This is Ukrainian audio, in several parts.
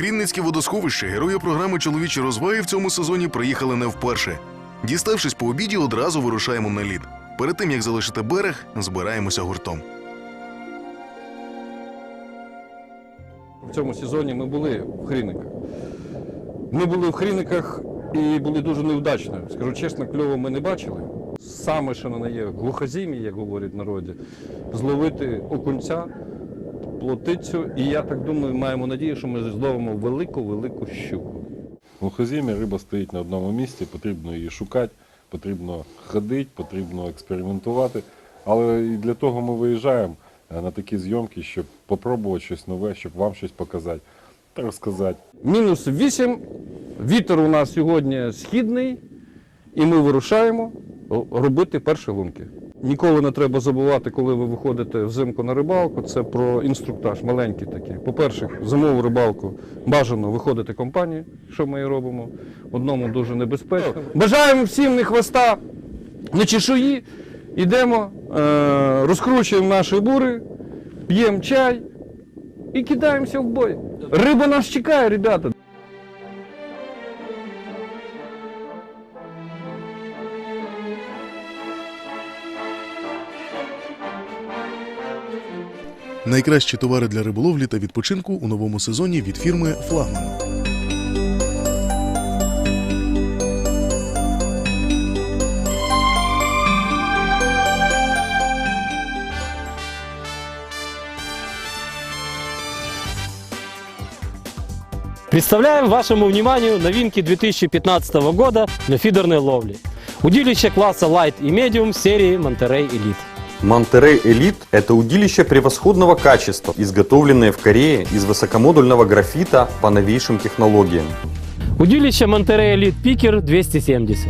На Хрінницьке водосховище герої програми Чоловічі розваги в цьому сезоні приїхали не вперше. Діставшись по обіді, одразу вирушаємо на лід. Перед тим як залишити берег, збираємося гуртом. В цьому сезоні ми були в Хріниках. Ми були в Хріниках і були дуже невдачно. Скажу чесно, кльово ми не бачили. Саме, що не є глухозім'я, як говорять в народі, зловити окунця, плотицю. І я так думаю, маємо надію, що ми зловимо велику-велику щуку. В глухоземі риба стоїть на одному місці, потрібно її шукати, потрібно ходити, потрібно експериментувати. Але і для того ми виїжджаємо е, на такі зйомки, щоб попробувати щось нове, щоб вам щось показати та розказати. Мінус 8, вітер у нас сьогодні східний, і ми вирушаємо робити перші лунки. Ніколи не треба забувати, коли ви виходите взимку на рибалку, це про інструктаж, маленький такий. По-перше, в зимову рибалку бажано виходити компанією, що ми і робимо. Одному дуже небезпечно. Бажаємо всім не хвоста, не чешуї. Йдемо, е- розкручуємо наші бури, п'ємо чай і кидаємося в бой. Риба нас чекає, ребята. Найкращі товари для риболовлі та відпочинку у новому сезоні від фірми Флагман. Представляем вашему вниманию новинки 2015 года для фидерной ловли. Удилище класса Light и Medium серии Monterey Elite. Монтерей Элит – это удилище превосходного качества, изготовленное в Корее из высокомодульного графита по новейшим технологиям. Удилище Monterey Elite Picker 270.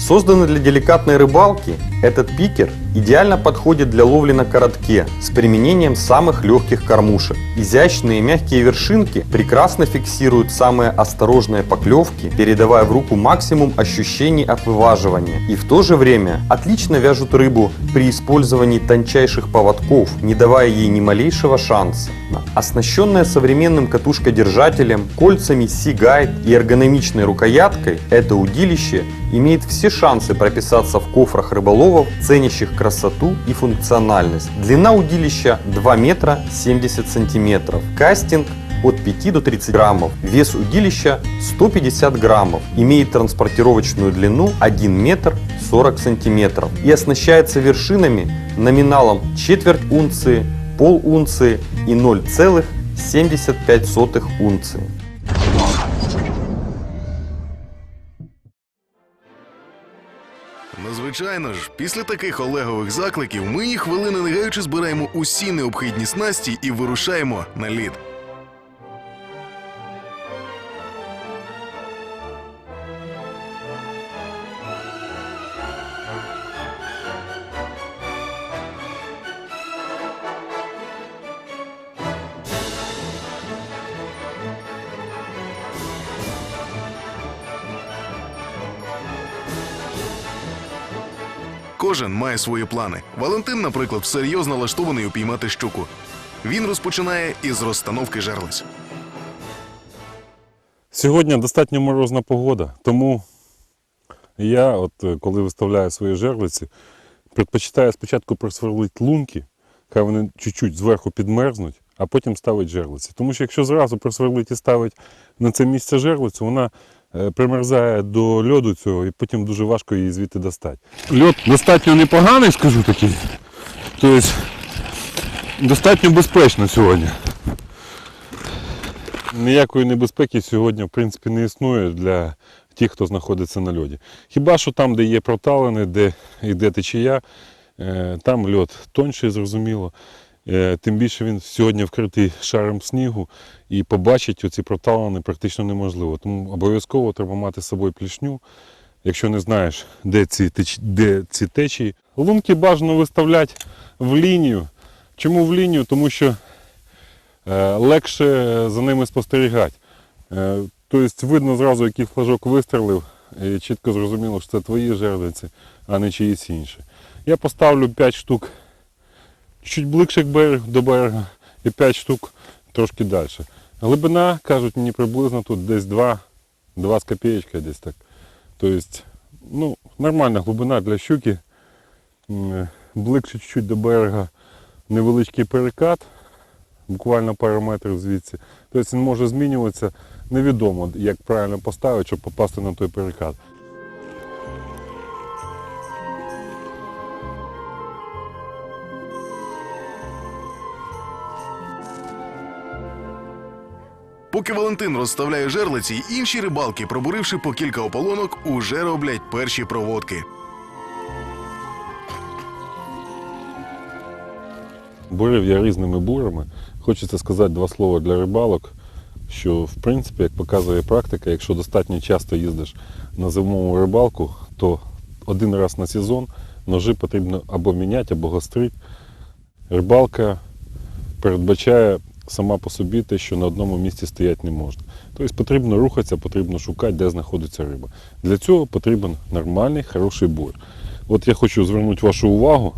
Созданный для деликатной рыбалки, этот пикер идеально подходит для ловли на коротке с применением самых легких кормушек. Изящные мягкие вершинки прекрасно фиксируют самые осторожные поклевки, передавая в руку максимум ощущений от вываживания. И в то же время отлично вяжут рыбу при использовании тончайших поводков, не давая ей ни малейшего шанса. Оснащенная современным катушкодержателем, кольцами Sea-Guide и эргономичной рукояткой, это удилище имеет все шансы прописаться в кофрах рыболовов, ценящих красоту и функциональность. Длина удилища 2 метра 70 сантиметров. Кастинг от 5 до 30 граммов. Вес удилища 150 граммов. Имеет транспортировочную длину 1 метр 40 сантиметров. И оснащается вершинами номиналом четверть унции, пол унции и 0,75 унции. Звичайно ж, після таких Олегових закликів ми ні хвилини не гаючи збираємо усі необхідні снасті і вирушаємо на лід. Кожен має свої плани. Валентин, наприклад, всерйоз налаштований упіймати щуку. Він розпочинає із розстановки жерлиць. Сьогодні достатньо морозна погода, тому я, от е, коли виставляю свої жерлиці, предпочитаю спочатку просверлити лунки, хай вони чуть-чуть зверху підмерзнуть, а потім ставити жерлиці. Тому що якщо зразу просверлити і ставити на це місце жерлицю, вона примерзає до льоду цього і потім дуже важко її звідти достати. Льод достатньо непоганий, скажу такий. Тобто достатньо безпечно сьогодні. Ніякої небезпеки сьогодні в принципі не існує для тих, хто знаходиться на льоді. Хіба що там, де є проталини, де йде течія, е, там льод тонший, зрозуміло. Е, Тим більше він сьогодні вкритий шаром снігу і побачити оці проталини практично неможливо. Тому обов'язково треба мати з собою плішню, якщо не знаєш, де ці, де ці течії. Лунки бажано виставляти в лінію. Чому в лінію? Тому що е, легше за ними спостерігати. Е, Тобто видно зразу, який флажок вистрелив, і чітко зрозуміло, що це твої жерлиці, а не чиїсь інші. Я поставлю 5 штук чуть ближче к берегу, до берега і 5 штук трошки далі. Глибина, кажуть мені приблизно тут десь 2, 2 з копеечкою десь так. Тобто, ну, нормальна глибина для щуки. М, Ближче чуть-чуть до берега невеличкий перекат, буквально пару метрів звідси. Тобто він може змінюватися. Невідомо, як правильно поставити, щоб попасти на той перекат. Поки Валентин розставляє жерлиці, інші рибалки, пробуривши по кілька ополонок, уже роблять перші проводки. Бурив я різними бурами. Хочеться сказати два слова для рибалок, що в принципі, як показує практика, якщо достатньо часто їздиш на зимову рибалку, то один раз на сезон ножи потрібно або міняти, або гострити. Рибалка передбачає сама по собі те, що на одному місці стояти не можна. Тобто потрібно рухатися, потрібно шукати, де знаходиться риба. Для цього потрібен нормальний, хороший бур. От я хочу звернути вашу увагу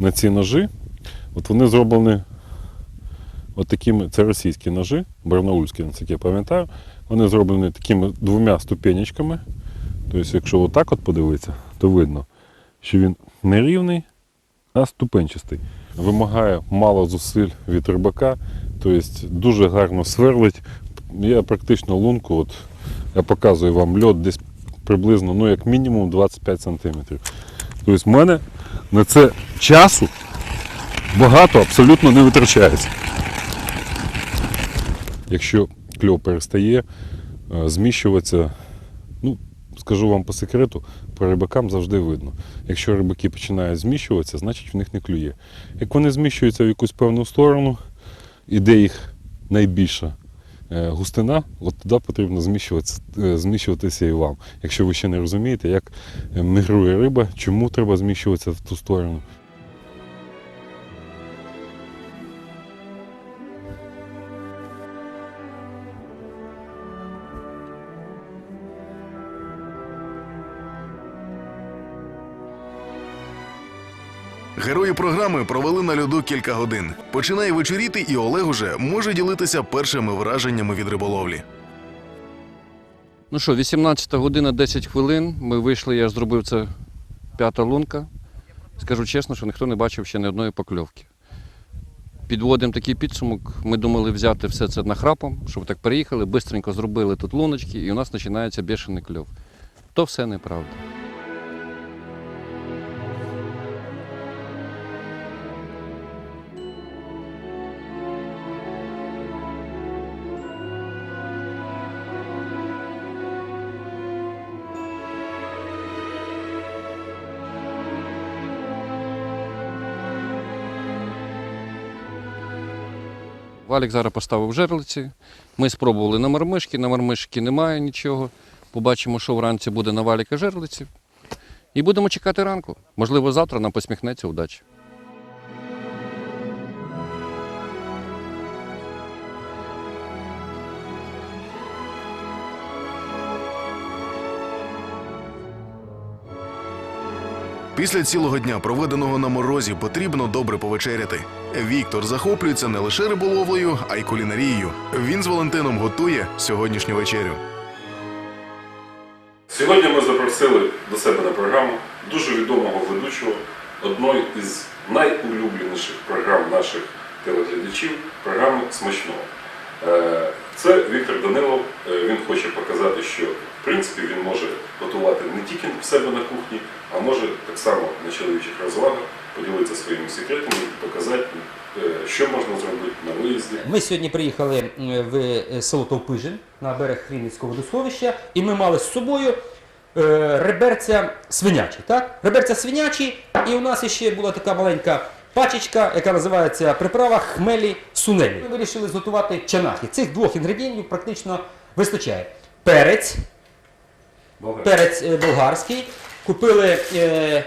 на ці ножи. От вони зроблені от такими, це російські ножи, барнаульські, наскільки я пам'ятаю. Вони зроблені такими двома ступенечками. Тобто, якщо отак от подивитися, то видно, що він не рівний, а ступенчастий. Вимагає мало зусиль від рибака, тобто дуже гарно сверлить. Я практично лунку, от я показую вам льот десь приблизно, ну як мінімум 25 см. Тобто в мене на це часу багато абсолютно не витрачається. Якщо кльов перестає е, зміщуватися, скажу вам по секрету, по рибакам завжди видно. Якщо рибаки починають зміщуватися, значить в них не клює. Як вони зміщуються в якусь певну сторону, і де їх найбільша е, густина, от туди потрібно зміщуватися, е, зміщуватися і вам. Якщо ви ще не розумієте, як е, мігрує риба, чому треба зміщуватися в ту сторону. Герої програми провели на льоду кілька годин. Починає вечоріти, і Олег уже може ділитися першими враженнями від риболовлі. Ну що, 18 година 10 хвилин. Ми вийшли, я зробив це п'ята лунка. Скажу чесно, що ніхто не бачив ще ні одної покльовки. Підводимо такий підсумок. Ми думали взяти все це нахрапом, щоб так приїхали, швидко зробили тут луночки, і у нас починається бешений кльов. То все неправда. Валік зараз поставив жерлиці. Ми спробували на мармишки, на мармишки немає нічого. Побачимо, що вранці буде на валіка жерлиці. І будемо чекати ранку. Можливо, завтра нам посміхнеться удачі. Після цілого дня, проведеного на морозі, потрібно добре повечеряти. Віктор захоплюється не лише риболовлею, а й кулінарією. Він з Валентином готує сьогоднішню вечерю. Сьогодні ми запросили до себе на програму дуже відомого ведучого одної із найулюбленіших програм наших телеглядачів програми Смачного. Е, Це Віктор Данилов. Е, Він хоче показати, що в принципі він може готувати не тільки в себе на кухні, а може так само на чоловічих розвагах поділитися своїми секретами і показати, е, що можна зробити на виїзді. Ми сьогодні приїхали в е, село Товпижин на берег Хрінницького водосховища, і ми мали з собою е, реберця свинячі. Так? Реберця свинячі, і у нас ще була така маленька пачечка, яка називається приправа хмелі сунелі. Ми вирішили зготувати чанахи. Цих двох інгредієнтів практично вистачає. Перець, перець е, болгарський. Купили е,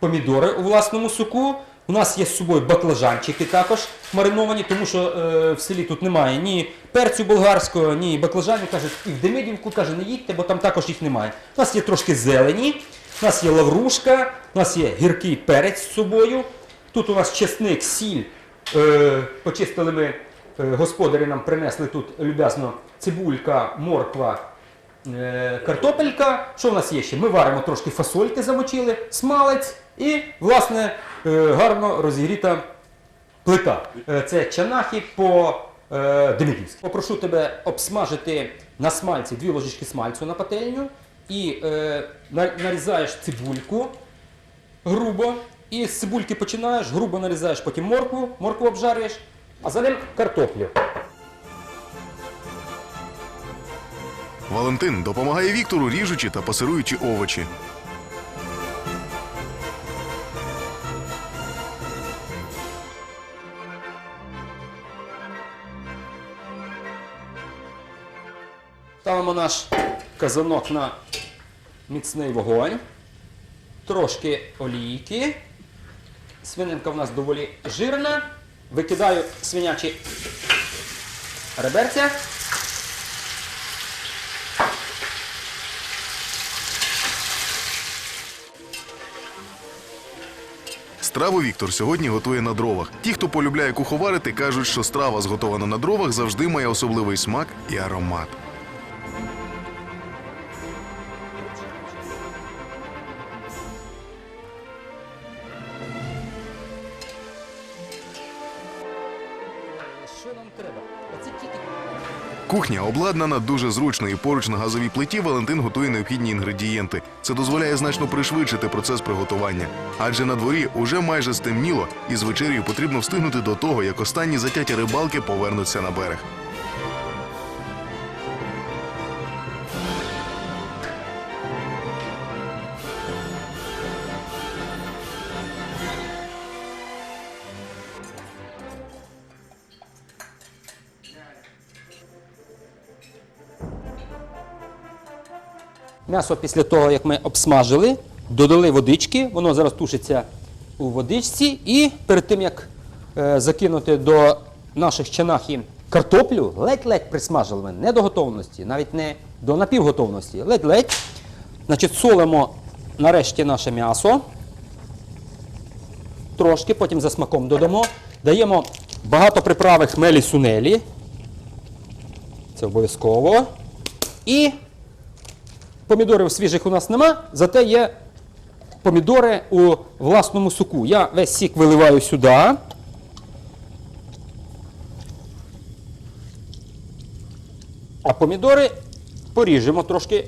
помідори у власному соку. У нас є з собою баклажанчики також мариновані, тому що е, в селі тут немає ні перцю болгарського, ні баклажанів. Кажуть, і в Демидівку каже, не їдьте, бо там також їх немає. У нас є трошки зелені, у нас є лаврушка, у нас є гіркий перець з собою. Тут у нас чесник, сіль, е, почистили ми е, господарі нам принесли тут люб'язно цибулька, морква, картопелька. Що в нас є ще? Ми варимо трошки фасольки, замочили, смалець і, власне, е, гарно розігріта плита. Е, Це чанахи по е, демидівськи. Попрошу тебе обсмажити на смальці дві ложечки смальцю на пательню і е, нарізаєш цибульку грубо. І з цибульки починаєш, грубо нарізаєш потім моркву, моркву обжарюєш, а за ним картоплю. Валентин допомагає Віктору, ріжучи та пасируючи овочі. Ставимо наш казанок на міцний вогонь. Трошки олійки. Свининка в нас доволі жирна. Викидаю свинячі реберця. Страву Віктор сьогодні готує на дровах. Ті, хто полюбляє куховарити, кажуть, що страва, зготована на дровах, завжди має особливий смак і аромат. Кухня обладнана дуже зручно, і поруч на газовій плиті Валентин готує необхідні інгредієнти. Це дозволяє значно пришвидшити процес приготування. Адже на дворі уже майже стемніло, і з вечерю потрібно встигнути до того, як останні затяті рибалки повернуться на берег. М'ясо після того, як ми обсмажили, додали водички, воно зараз тушиться у водичці. І перед тим, як е, закинути до наших чанахів картоплю, ледь-ледь присмажили ми, не до готовності, навіть не до напівготовності. Ледь-ледь. Значить, солимо нарешті наше м'ясо. Трошки, потім за смаком додамо. Даємо багато приправи хмелі сунелі. Це обов'язково. І Помідорів свіжих у нас нема, зате є помідори у власному соку. Я весь сік виливаю сюди. А помідори поріжемо трошки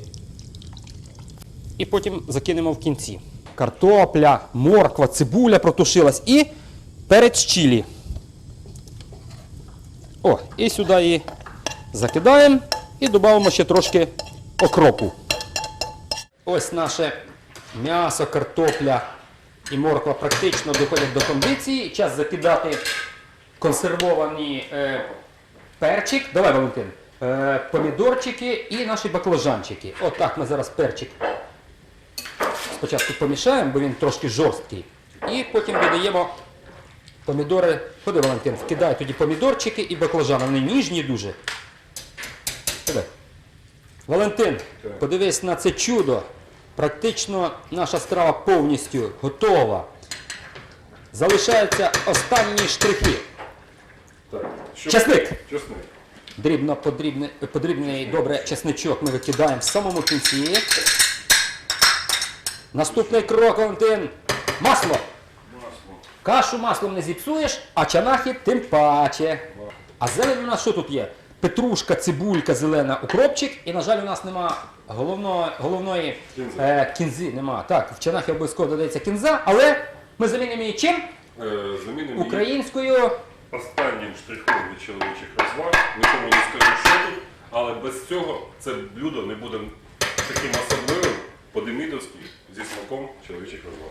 і потім закинемо в кінці. Картопля, морква, цибуля протушилась і перець чилі. О, і сюди її закидаємо і додамо ще трошки окропу. Ось наше м'ясо, картопля і морква практично доходять до кондиції. Час закидати консервовані е, перчик. Давай, Валентин. Е, помідорчики і наші баклажанчики. Отак ми зараз перчик спочатку помішаємо, бо він трошки жорсткий. І потім додаємо помідори. Ходи, Валентин, вкидай тоді помідорчики і баклажани. Вони ніжні дуже. Ходи. Валентин, подивись на це чудо. Практично наша страва повністю готова. Залишаються останні штрихи. Часник! Чесник. Дрібно подрібний, подрібний добре чесничок ми викидаємо в самому кінці. Наступний крок, Валентин. Масло. Кашу маслом не зіпсуєш, а чанахи тим паче. А зелень у нас що тут є? Петрушка, цибулька, зелена, укропчик. І, на жаль, у нас нема головної е, кінзи. Нема. Так, в чанахі обов'язково додається кінза, але ми замінимо її чим? Е, Замінимо її Українською. останнім штрихом від чоловічих розваг. Нікому не скажу, що тут, але без цього це блюдо не буде таким особливим по-демидовськи зі смаком чоловічих розваг.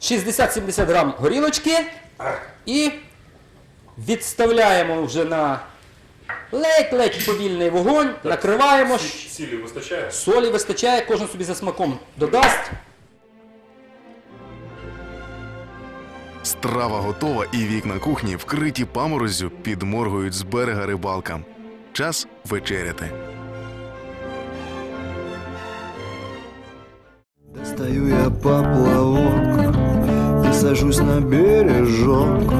60-70 грам горілочки і відставляємо вже на ледь-ледь повільний вогонь, накриваємо. Сі- Сілі вистачає? Солі вистачає, кожен собі за смаком додасть. Страва готова, і вікна кухні, вкриті памороззю, підморгують з берега рибалкам. Час вечеряти. Достаю я поплавок и сажусь на бережок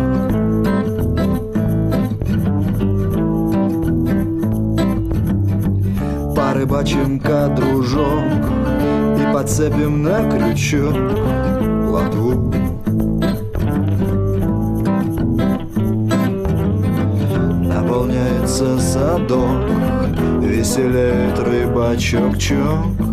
рыбачим-ка, дружок И подцепим на крючок плотву Наполняется садок Веселеет рыбачок-чок